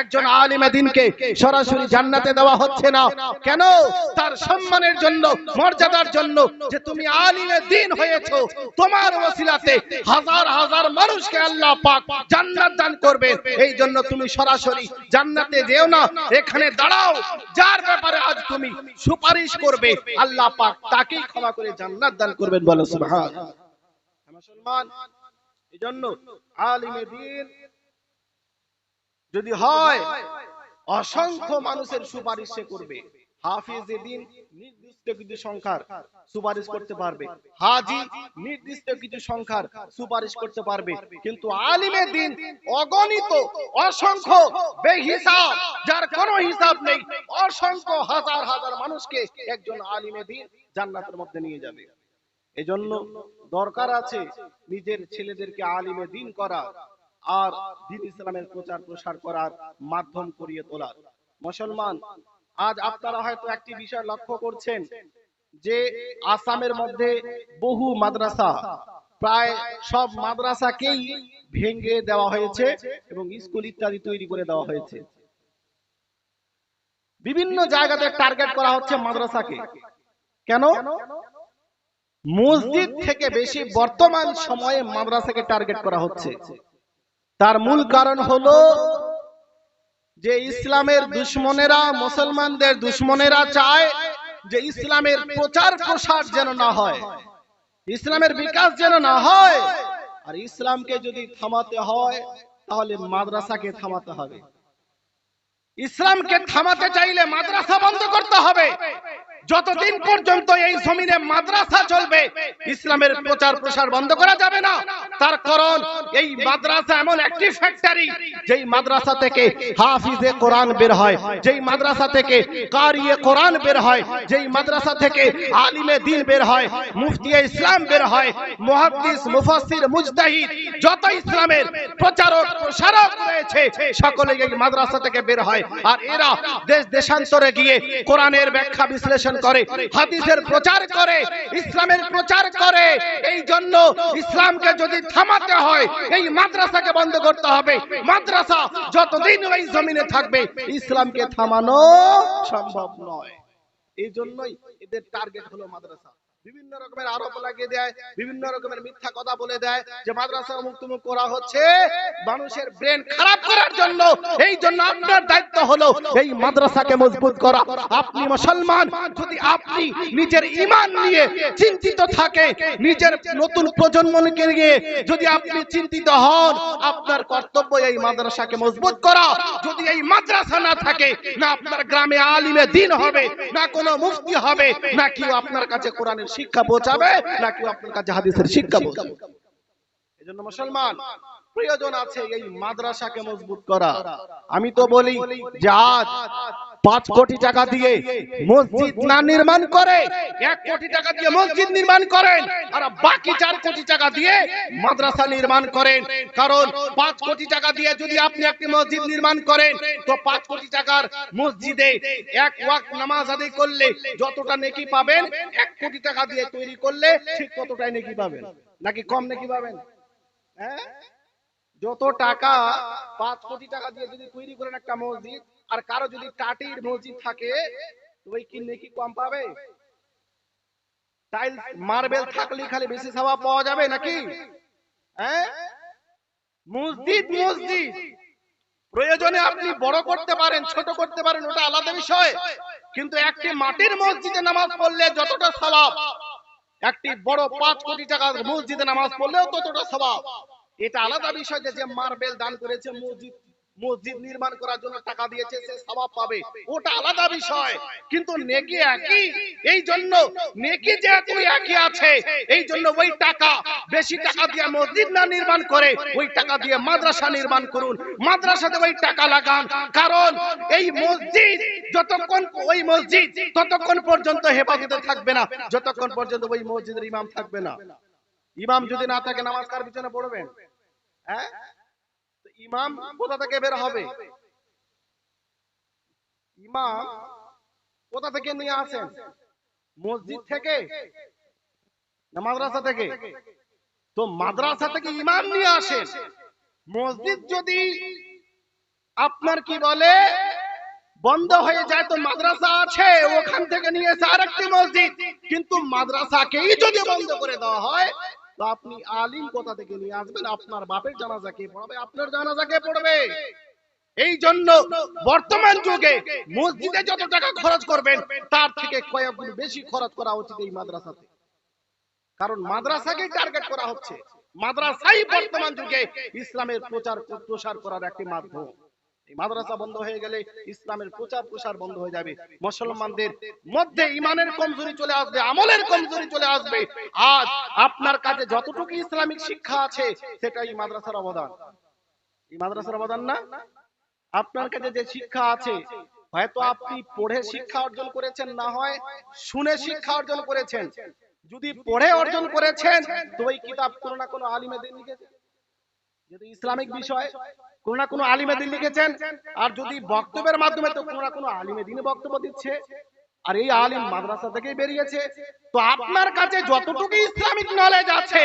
একজন আলিমে দিনকে সরাসরি জান্নাতে দেওয়া হচ্ছে না। কেন? তার সম্মানের জন্য, মর্যাদার জন্য যে তুমি আলিমে দিন হয়েছো। তোমার ওসিলাতে হাজার হাজার মানুষকে আল্লাহ পাক জান্নাত দান করবে। এই জন্য তুমি সরাসরি জান্নাতে যেও না, এখানে দাঁড়াও। যার ব্যাপারে আজ তুমি সুপারিশ করবে, আল্লাহ পাক তাকেই ক্ষমা করে জান্নাত দান করবেন বলো সুবহান। মুসলমান এজন্য আলিমে দিন যদি হয় অসংখ্য মানুষের সুপারিশ সে করবে। হাফিজ দিন নির্দিষ্ট কিছু সংখ্যার সুপারিশ করতে পারবে। হাজি নির্দিষ্ট কিছু সংখ্যার সুপারিশ করতে পারবে। কিন্তু আলিমে দিন অগণিত অসংখ্য বেহিসাব যার কোনো হিসাব নেই অসংখ্য হাজার হাজার মানুষকে একজন আলিমে দিন জান্নাতের মধ্যে নিয়ে যাবে। এজন্য দরকার আছে নিজের ছেলেদেরকে আলিমে দিন করা। আর দিন ইসলামের প্রচার প্রসার করার মাধ্যম করিয়ে তোলার। মুসলমান, আজ আপনারা হয়তো একটি বিষয় লক্ষ্য করছেন যে আসামের মধ্যে বহু মাদ্রাসা, প্রায় সব মাদ্রাসাকেই ভেঙে দেওয়া হয়েছে এবং স্কুল ইত্যাদি তৈরি করে দেওয়া হয়েছে। বিভিন্ন জায়গাতে টার্গেট করা হচ্ছে মাদ্রাসাকে। কেন? মসজিদ থেকে বেশি বর্তমান সময়ে মাদ্রাসাকে টার্গেট করা হচ্ছে। তার মূল কারণ হলো যে ইসলামের দুশ্মনেরা মুসলমানদের দুশ্মনেরা চায় যে ইসলামের প্রচার প্রসার যেন না হয়। ইসলামের বিকাশ যেন না হয়। আর ইসলামকে যদি থামাতে হয় তাহলে মাদ্রাসাকে থামাতে হবে। ইসলামকে থামাতে চাইলে মাদ্রাসা বন্ধ করতে হবে। যতদিন পর্যন্ত এই জমিনে মাদ্রাসা চলবে, ইসলামের প্রচার প্রসার বন্ধ করা যাবে না। তার কারণ, এই মাদ্রাসা এমন একটি ফ্যাক্টরি যেই মাদ্রাসা থেকে হাফিজে কোরআন বের হয়, যেই মাদ্রাসা থেকে কারিয়ে কোরআন বের হয়, যেই মাদ্রাসা থেকে আলিমে দিন বের হয় মুফতি ইসলাম বের হয়, মুহাদ্দিস, মুফাসসির, মুজতাহিদ, যত ইসলামের প্রচারক, প্রসারক রয়েছে সকলে এই মাদ্রাসা থেকে বের হয়। আর এরা দেশ দেশান্তরে গিয়ে কোরআনের ব্যাখ্যা বিশ্লেষণ করে, হাদিসের প্রচার করে, ইসলামের প্রচার করে। এই জন্য ইসলামকে যদি থামাতে হয়, এই মাদ্রাসাকে বন্ধ করতে হবে। মাদ্রাসা যতদিন ওই জমিনে থাকবে, ইসলামকে থামানো সম্ভব নয়। এই জন্যই এদের টার্গেট হলো মাদ্রাসা। বিভিন্ন রকমের আরোপ লাগিয়ে দেয়, বিভিন্ন রকমের মিথ্যা কথা বলে দেয় যে মাদ্রাসা তুমুক করা হচ্ছে। মানুষের ব্রেন খারাপ করার জন্য। এই জন্য আপনার দায়িত্ব হলো এই মাদ্রাসাকে মজবুত করা। আপনি মুসলমান, যদি আপনি নিজের ইমান নিয়ে চিন্তিত থাকে নিজের নতুন প্রজন্মকে নিয়ে যদি আপনি চিন্তিত হন, আপনার কর্তব্য এই মাদ্রাসাকে মজবুত করা। যদি এই মাদ্রাসা না থাকে, না আপনার গ্রামে আলিমে দিন হবে, না কোনো মুফতি হবে, না কেউ আপনার কাছে কোরআনের শিক্ষা পৌঁছাবে নাকি আপনার কাছে হাদিসের শিক্ষা পৌঁছাবে? এজন্য মুসলমান প্রয়োজন আছে এই মাদ্রাসাকে মজবুত করা। আমি তো বলি যে আজ পাঁচ কোটি টাকা দিয়ে মসজিদ না নির্মাণ করে এক কোটি টাকা দিয়ে মসজিদ নির্মাণ করেন আর বাকি চার কোটি টাকা দিয়ে মাদ্রাসা নির্মাণ করেন। কারণ পাঁচ কোটি টাকা দিয়ে যদি আপনি একটি মসজিদ নির্মাণ করেন তো পাঁচ কোটি টাকার মসজিদে এক ওয়াক্ত নামাজ আদায় করলে যতটা নেকি পাবেন এক কোটি টাকা দিয়ে তৈরি করলে ঠিক ততটাই নেকি পাবেন। নাকি কম নেকি পাবেন? হ্যাঁ? যত টাকা পাঁচ কোটি টাকা দিয়ে যদি তৈরি করেন একটা মসজিদ আর কারও যদি টাটির মসজিদ থাকে ওই কিনলে কি কম পাবে? টাইল মার্বেল থাকলে খালি বেশি সওয়াব পাওয়া যাবে নাকি? হ্যাঁ? মসজিদ মসজিদ। প্রয়োজনে আপনি বড় করতে পারেন ছোট করতে পারেন ওটা আলাদা বিষয়। কিন্তু একটি মাটির মসজিদে নামাজ পড়লে যতটা স্বভাব একটি বড় পাঁচ কোটি টাকার মসজিদে নামাজ পড়লেও ততটা সওয়াব এটা আলাদা বিষয় যে যে মার্বেল দান করেছে, মসজিদ মসজিদ নির্মাণ করার জন্য টাকা দিয়েছে, সে সওয়াব পাবে। ওটা আলাদা বিষয়। কিন্তু নেকি একই। এই জন্য নেকি যেহেতু একই আছে, এই জন্য ওই টাকা বেশি টাকা দিয়ে মসজিদ না নির্মাণ করে, ওই টাকা দিয়ে মাদ্রাসা নির্মাণ করুন। মাদ্রাসাতে ওই টাকা লাগান। কারণ এই মসজিদ যতক্ষণ, ওই মসজিদ ততক্ষণ পর্যন্ত হেফাজতে থাকবে না। যতক্ষণ পর্যন্ত ওই মসজিদের ইমাম থাকবে না। ইমাম যদি না থাকে নামাজ কার পিছনে পড়বেন। হ্যাঁ? ইমাম কোথা থেকে বের হবে? ইমাম কোথা থেকে নিয়ে আসেন? মসজিদ থেকে? না মাদ্রাসা থেকে? তো মাদ্রাসা থেকে ইমাম নিয়ে আসেন। মসজিদ যদি আপনার কি বলে, বন্ধ হয়ে যায় তো মাদ্রাসা আছে, ওখান থেকে নিয়ে এসে আরেকটি মসজিদ। কিন্তু মাদ্রাসাকেই যদি বন্ধ করে দেওয়া হয় তো আপনি আলিম কোথা থেকে নিয়ে আসবেন, আপনার বাপের জানাজা কে পড়বে, আপনার জানাজা কে পড়বে? এই জন্য বর্তমান যুগে মসজিদে যত টাকা খরচ করবেন, তার থেকে কয়েক গুণ বেশি খরচ করা উচিত এই মাদ্রাসাতে। কারণ মাদ্রাসাকেই টার্গেট করা হচ্ছে। মাদ্রাসাই বর্তমান যুগে ইসলামের প্রচার প্রসার করার একটি মাধ্যম। মাদ্রাসা বন্ধ হয়ে গেলে ইসলামের প্রচার প্রসার বন্ধ হয়ে যাবে। মুসলমানদের মধ্যে ইমানের কমজোরি চলে আসবে, আমলের কমজোরি চলে আসবে। আজ আপনার কাছে যতটুকু ইসলামিক শিক্ষা আছে, সেটাই মাদ্রাসার অবদান। এই মাদ্রাসার অবদান না? আপনার কাছে যে শিক্ষা আছে, হয়তো আপনি পড়ে শিক্ষা অর্জন করেছেন, না হয় শুনে শিক্ষা অর্জন করেছেন। যদি পড়ে অর্জন করেছেন, তো ওই কিতাব কোনো না কোনো আলিমেদের লিখেছে যদি ইসলামিক বিষয় কোনো না কোনো আলিমেদিন লিখেছেন আর যদি বক্তব্যের মাধ্যমে তো কোনো না কোনো আলিমেদিন বক্তব্য দিচ্ছে আর এই আলিম মাদ্রাসা থেকেই বেরিয়েছে তো আপনার কাছে যতটুকু ইসলামিক নলেজ আছে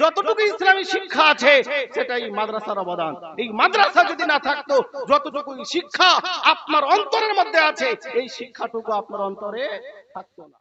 যতটুকু ইসলামিক শিক্ষা আছে সেটাই মাদ্রাসার অবদান। এই মাদ্রাসা যদি না থাকতো যতটুকু শিক্ষা আপনার অন্তরের মধ্যে আছে এই শিক্ষাটুকু আপনার অন্তরে থাকতো না।